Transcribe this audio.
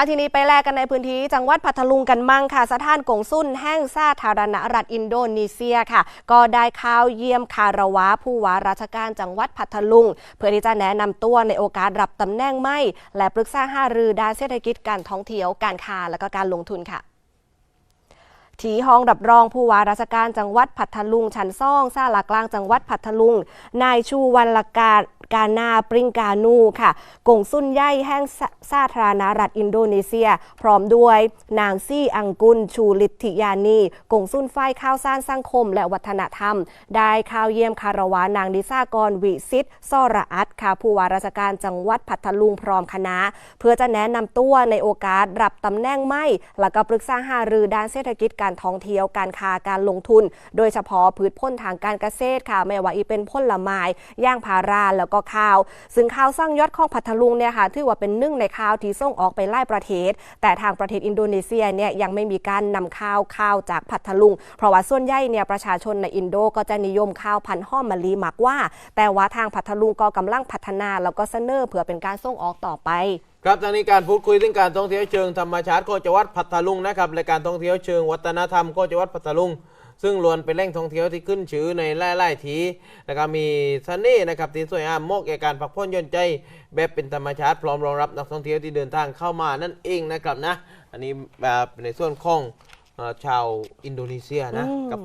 อาทีนี้ไปแลกกันในพื้นที่จังหวัดพัทลุงกันมั่งค่ะ สถานกงสุนแห่งซาธารณรัฐอินโดนีเซียค่ะ ก็ได้เข้าวเยี่ยมคารวะผู้ว่าราชการจังหวัดพัทลุง เพื่อที่จะแนะนำตัวในโอกาสรับตำแหน่งใหม่ และปรึกษาหารือด้านเศรษฐกิจการท่องเที่ยวการค้าและก็การลงทุนค่ะ ที่ห้องรับรองผู้ว่าราชการจังหวัดพัทลุง ชั้นซ่องซาลากลางจังหวัดพัทลุง นายชูวันลกากานาปริงกานูค่ะกงสุนใหญ่แห่งสาธารณรัฐอินโดนีเซีย พร้อมด้วยนางซี่อังกุลชูลิทธิยานีกงสุนฝ่ายข้าวสร้างสังคม และวัฒนธรรม ได้ข้าวเยี่ยมคารวานางดิซากรวิสิตซอระอัตค่ะผู้ว่าราชการจังหวัดพัทลุงพร้อมคณะ เพื่อจะแนะนำตัวในโอกาสรับตำแหน่งใหม่แล้วก็ปรึกษาหารือด้านเศรษฐกิจการการท่องเที่ยวการค้าการลงทุน โดยเฉพาะพืชพ้นทางการเกษตรค่ะไม่ว่าอีเป็นผละไม้ย่างพาราแล้วก็ข้าว ซึ่งข้าวสร้างยอดของพัทลุงเนี่ยค่ะถือว่าเป็นหนึ่งในข้าวที่ส่งออกไปไล่ประเทศ แต่ทางประเทศอินโดนีเซียเนี่ยยังไม่มีการนำข้าวข้าวจากพัทลุง เพราะว่าส่วนใหญ่เนี่ยประชาชนในอินโดก็จะนิยมข้าวพันธุ์ห้อมมะลิมากว่า แต่ว่าทางพัทลุงก็กำลังพัฒนาแล้วก็เสนอเพื่อเป็นการส่งออกต่อไปครับทางนี้การพูดคุยเรื่องการท่องเที่ยวเชิงธรรมชาติโคจวัดพัทลุงนะครับและการท่องเที่ยวเชิงวัฒนธรรมโคจวัดพัทลุงซึ่งล้วนเป็นแหล่งท่องเที่ยวที่ขึ้นชื่อในหลายๆทีแล้วก็มีเสน่ห์นะครับที่สวยงามมาะแก่การพักผ่อนย่อนใจแบบเป็นธรรมชาติพร้อมรองรับนักท่องเที่ยวที่เดินทางเข้ามานั่นเองนะครับนะ อันนี้แบบในส่วนของชาวอินโดนีเซียนะกับ